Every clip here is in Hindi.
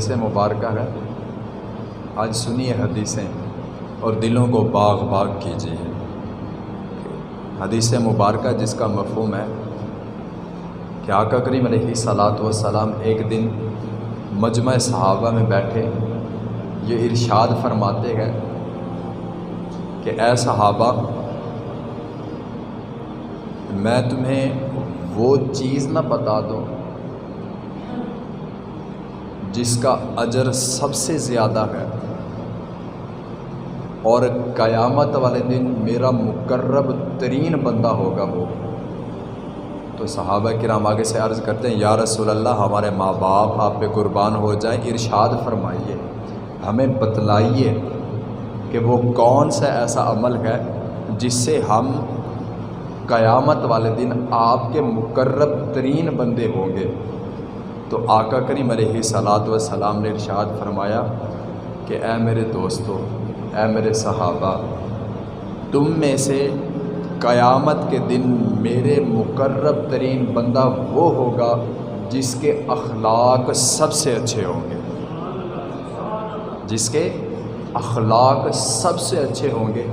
हदीस मुबारक है। आज सुनिए हदीसें और दिलों को बाग बाग कीजिए। हदीस मुबारक जिसका मफहम है कि आका करीम सलात सलाम एक दिन मजमा सहाबा में बैठे, ये इरशाद फरमाते हैं कि ए सहाबा, मैं तुम्हें वो चीज़ ना बता दूँ जिसका अजर सबसे ज़्यादा है। और क़यामत वाले दिन मेरा मुकर्रब तरीन बंदा होगा वो। तो सहाबा किराम आगे से अर्ज़ करते हैं, या रसूलल्लाह, हमारे माँ बाप आप पे कुर्बान हो जाए, इरशाद फरमाइए, हमें बतलाइए कि वो कौन सा ऐसा अमल है जिससे हम क़यामत वाले दिन आपके मुकर्रब तरीन बंदे होंगे। तो आका करीम सलात व सलाम ने इरशाद फरमाया कि, ए मेरे दोस्तों, ए मेरे सहाबा, तुम में से क़यामत के दिन मेरे मुकर्रब तरीन बंदा वो होगा जिसके अखलाक सबसे अच्छे होंगे। जिसके अखलाक सबसे अच्छे होंगे,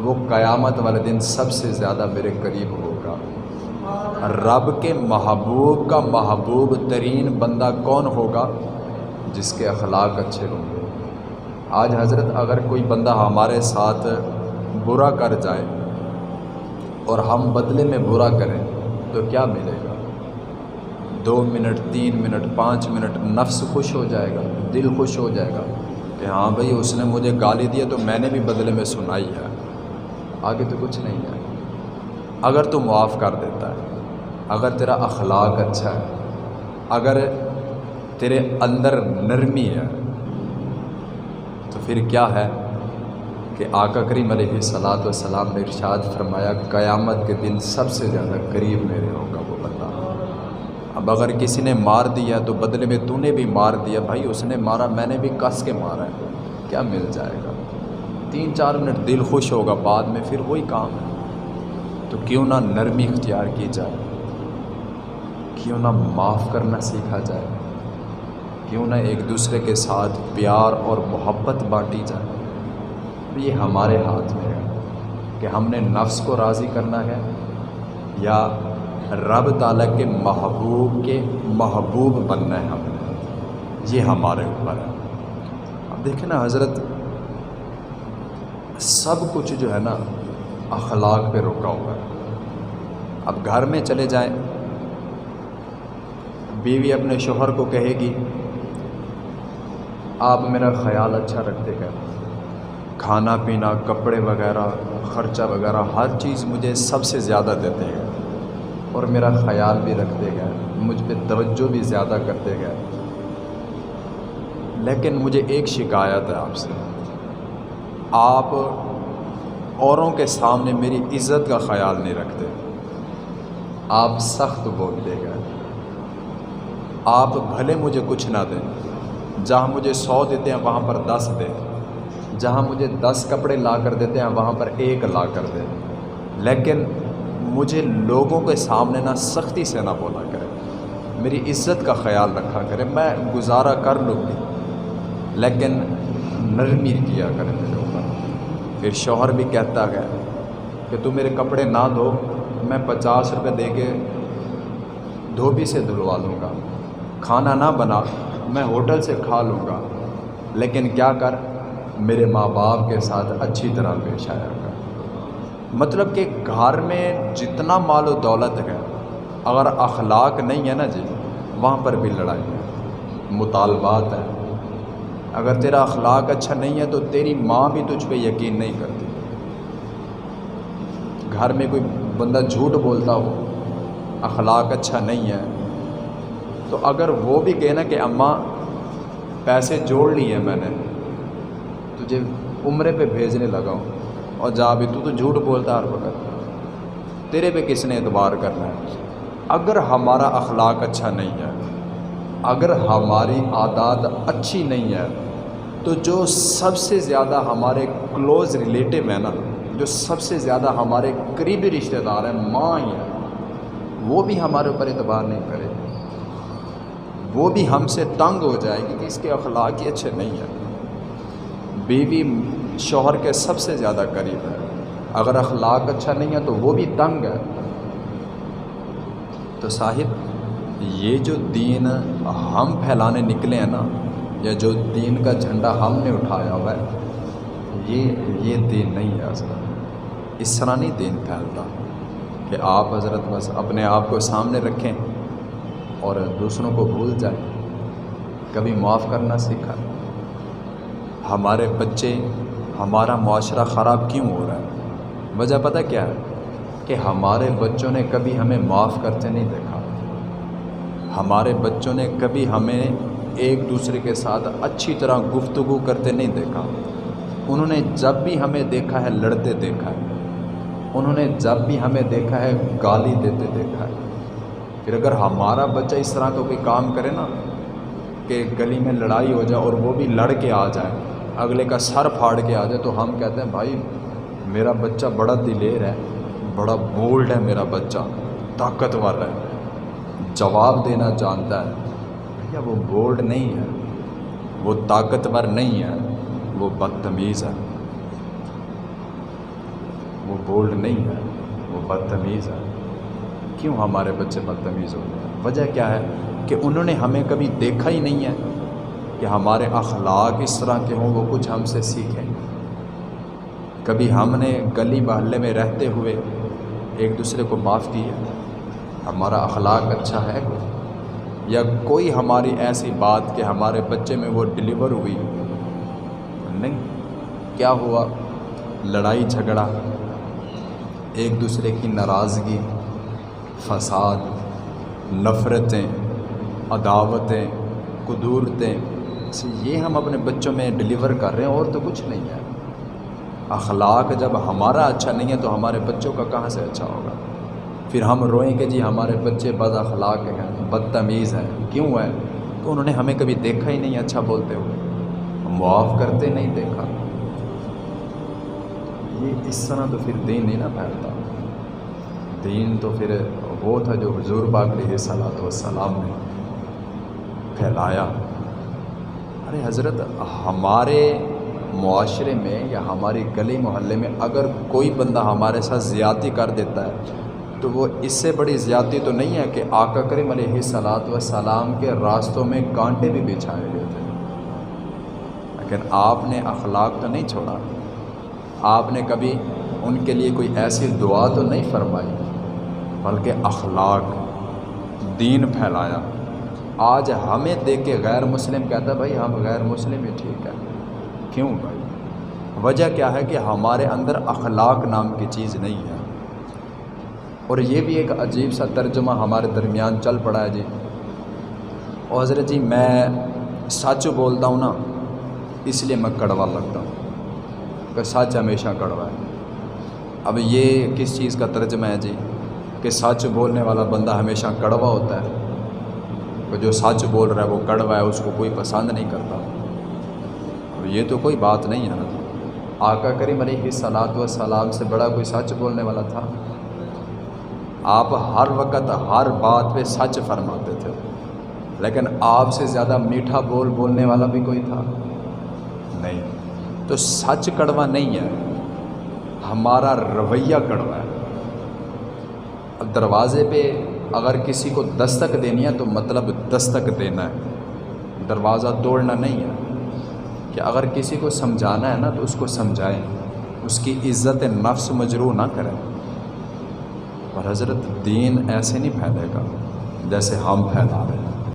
वो क़यामत वाले दिन सबसे ज़्यादा मेरे करीब होगा। रब के महबूब का महबूब तरीन बंदा कौन होगा जिसके अखलाक अच्छे होंगे? आज हज़रत अगर कोई बंदा हमारे साथ बुरा कर जाए और हम बदले में बुरा करें तो क्या मिलेगा? दो मिनट, तीन मिनट, पाँच मिनट नफ्स खुश हो जाएगा, दिल खुश हो जाएगा कि हाँ भाई, उसने मुझे गाली दिया तो मैंने भी बदले में सुनाई है। आगे तो कुछ नहीं है। अगर तो मुआफ़ कर देता है अगर तेरा अखलाक अच्छा है, अगर तेरे अंदर नरमी है तो फिर क्या है कि आका करीम सलात व सलाम ने इरशाद फरमाया, क़यामत के दिन सबसे ज़्यादा करीब मेरे होगा वो बंदा। अब अगर किसी ने मार दिया तो बदले में तूने भी मार दिया। भाई, उसने मारा, मैंने भी कस के मारा है। क्या मिल जाएगा? तीन चार मिनट दिल खुश होगा, बाद में फिर वही काम है। तो क्यों ना नरमी इख्तियार की जाए? क्यों ना माफ़ करना सीखा जाए? क्यों ना एक दूसरे के साथ प्यार और मोहब्बत बांटी जाए? तो ये हमारे हाथ में है कि हमने नफ्स को राज़ी करना है या रब ताला के महबूब के महबूब बनना है हमने। ये हमारे ऊपर है। अब देखें ना हज़रत, सब कुछ जो है ना अखलाक पे रुका हुआ है। अब घर में चले जाएँ बीवी अपने शोहर को कहेगी, आप मेरा ख्याल अच्छा रखते हैं। खाना पीना, कपड़े वगैरह, ख़र्चा वगैरह, हर चीज़ मुझे सबसे ज़्यादा देते हैं और मेरा ख्याल भी रखते हैं। मुझ पर तवज्जो भी ज़्यादा करते हैं। लेकिन मुझे एक शिकायत है आपसे। आप औरों के सामने मेरी इज़्ज़त का ख्याल नहीं रखते। आप सख्त बोलते हैं। आप भले मुझे कुछ ना दें। जहाँ मुझे सौ देते हैं, वहाँ पर दस दें। जहाँ मुझे दस कपड़े ला कर देते हैं, वहाँ पर एक ला कर दे। लेकिन मुझे लोगों के सामने ना सख्ती से ना बोला करे। मेरी इज़्ज़त का ख्याल रखा करें। मैं गुजारा कर लूँगी, लेकिन नरमी किया करे मेरे ऊपर। फिर शौहर भी कहता है कि तू मेरे कपड़े ना धो, मैं पचास रुपये दे के धोबी से धुलवा लूँगा खाना ना बना, मैं होटल से खा लूँगा। लेकिन क्या कर? मेरे माँ बाप के साथ अच्छी तरह पेश आया कर। मतलब कि घर में जितना माल दौलत है, अगर अखलाक नहीं है ना जी, वहाँ पर भी लड़ाई है। मुतालबात है। अगर तेरा अखलाक अच्छा नहीं है तो तेरी माँ भी तुझ पर यकीन नहीं करती। घर में कोई बंदा झूठ बोलता हो, अखलाक अच्छा नहीं है तो अगर वो भी कहे ना कि अम्मा, पैसे जोड़ लिए मैंने, तुझे उम्र पे भेजने लगा हूँ। और जा भी, तू तो झूठ बोलता हर वक्त। तेरे पे किसने एतबार करना है? अगर हमारा अखलाक अच्छा नहीं है, अगर हमारी आदात अच्छी नहीं है तो जो सबसे ज़्यादा हमारे क्लोज़ रिलेटिव है ना, जो सबसे ज़्यादा हमारे करीबी रिश्तेदार हैं, माँ ही हैं, वो भी हमारे ऊपर एतबार नहीं करे। वो भी हमसे तंग हो जाएगी कि इसके अखलाक ही अच्छे नहीं हैं। बीवी शोहर के सबसे ज़्यादा करीब है। अगर अखलाक अच्छा नहीं है तो वो भी तंग है। तो साहिब, ये जो दीन हम फैलाने निकले हैं ना, या जो दीन का झंडा हमने उठाया हुआ है, ये ये दीन नहीं है हज़रत इस तरह नहीं दीन फैलता कि आप हज़रत बस अपने आप को सामने रखें। और दूसरों को भूल जाए कभी माफ़ करना सीखा। हमारे बच्चे, हमारा माशरा ख़राब क्यों हो रहा है? वजह पता क्या है? कि हमारे बच्चों ने कभी हमें माफ़ करते नहीं देखा। हमारे बच्चों ने कभी हमें एक दूसरे के साथ अच्छी तरह गुफ्तगु करते नहीं देखा। उन्होंने जब भी हमें देखा है, लड़ते देखा है। उन्होंने जब भी हमें देखा है, गाली देते देखा है। फिर अगर हमारा बच्चा इस तरह का कोई काम करे ना, कि गली में लड़ाई हो जाए और वो भी लड़ के आ जाए, अगले का सर फाड़ के आ जाए तो हम कहते हैं, भाई, मेरा बच्चा बड़ा दिलेर है, बड़ा बोल्ड है मेरा बच्चा, ताकतवर है, जवाब देना जानता है। भैया, वो बोल्ड नहीं है, वो ताकतवर नहीं है, वो बदतमीज़ है। वो बोल्ड नहीं है, वो बदतमीज़ है। क्यों हमारे बच्चे बदतमीज़ हो गए? वजह क्या है कि उन्होंने हमें कभी देखा ही नहीं है कि हमारे अखलाक इस तरह के हों, वो कुछ हमसे सीखें। कभी हमने गली महल्ले में रहते हुए एक दूसरे को माफ़ किया? हमारा अखलाक अच्छा है? या कोई हमारी ऐसी बात कि हमारे बच्चे में वो डिलीवर हुई? नहीं। क्या हुआ? लड़ाई झगड़ा, एक दूसरे की नाराज़गी। फसाद, नफ़रतें, अदावतें, कुदूरतें ये हम अपने बच्चों में डिलीवर कर रहे हैं और तो कुछ नहीं है। अखलाक जब हमारा अच्छा नहीं है तो हमारे बच्चों का कहाँ से अच्छा होगा? फिर हम रोएँ कि जी हमारे बच्चे बद अखलाक हैं, बदतमीज़ हैं, क्यों है? तो उन्होंने हमें कभी देखा ही नहीं अच्छा बोलते हुए। मुआफ़ करते नहीं देखा। ये इस तरह तो फिर दीन नहीं ना फैलता। दीन तो फिर वो था जो हजूर पाक सलात वसलाम ने फैलाया। अरे हज़रत, हमारे माशरे में या हमारे गली मोहल्ले में अगर कोई बंदा हमारे साथ ज़्यादती कर देता है तो वो इससे बड़ी ज़्यादती तो नहीं है कि आका करीम सलात व सलाम के रास्तों में कांटे भी बिछाए गए थे। लेकिन आपने अखलाक तो नहीं छोड़ा। आपने कभी उनके लिए कोई ऐसी दुआ तो नहीं फरमाई? बल्कि अखलाक, दीन फैलाया। आज हमें देख के गैर मुस्लिम कहता भाई, हम गैर मुस्लिम ही ठीक है। क्यों भाई? वजह क्या है कि हमारे अंदर अखलाक नाम की चीज़ नहीं है। और ये भी एक अजीब सा तर्जुमा हमारे दरमियान चल पड़ा है जी। और हज़रत जी, मैं सच बोलता हूँ ना, इसलिए मैं कड़वा लगता हूँ कि सच हमेशा कड़वा है। अब ये किस चीज़ का तर्जमा है जी? कि सच बोलने वाला बंदा हमेशा कड़वा होता है। तो जो सच बोल रहा है, वो कड़वा है, उसको कोई पसंद नहीं करता। अब ये तो कोई बात नहीं है ना। आका करीम सलात व सलाम से बड़ा कोई सच बोलने वाला था। आप हर वक्त हर बात पे सच फरमाते थे। लेकिन आपसे ज़्यादा मीठा बोल बोलने वाला भी कोई था? नहीं। तो सच कड़वा नहीं है। हमारा रवैया कड़वा है। दरवाज़े पे अगर किसी को दस्तक देनी है तो मतलब दस्तक देना है। दरवाज़ा तोड़ना नहीं है। कि अगर किसी को समझाना है ना तो उसको समझाएँ। उसकी इज़्ज़त नफ्स मजरू ना करें। और हज़रत दीन ऐसे नहीं फैलेगा जैसे हम फैला रहे हैं।